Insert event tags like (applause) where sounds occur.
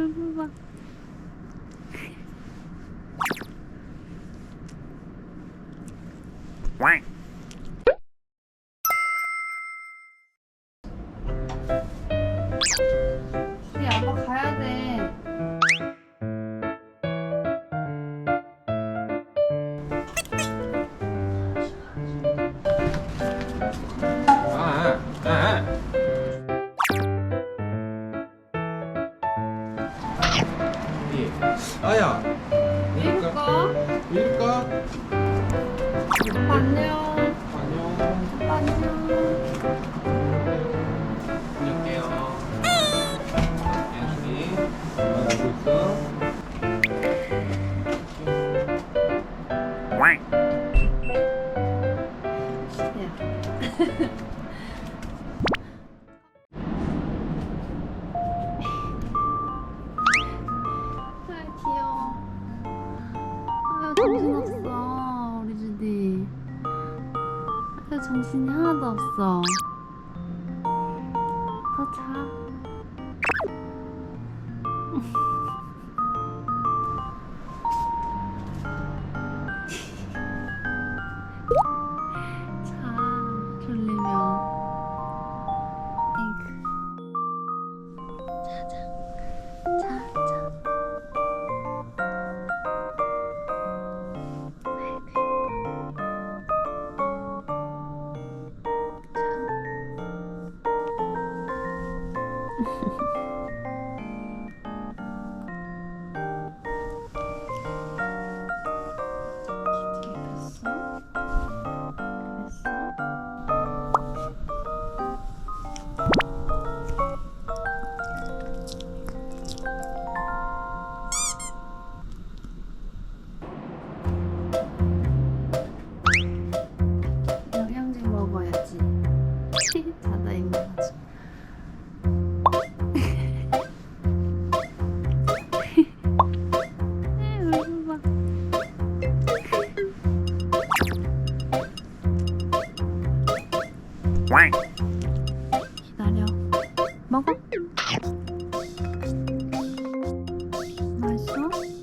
눈물 뽑아. 우리 아빠 아야, 읽을까? 읽을까? 아빠 안녕. 안녕. 아빠 안녕. 안녕게요. 예준이, 잘 알고 있어? 야. (laughs) 정신이 하나도 없어. 더 자. 자 Mm-hmm. (laughs) descanso.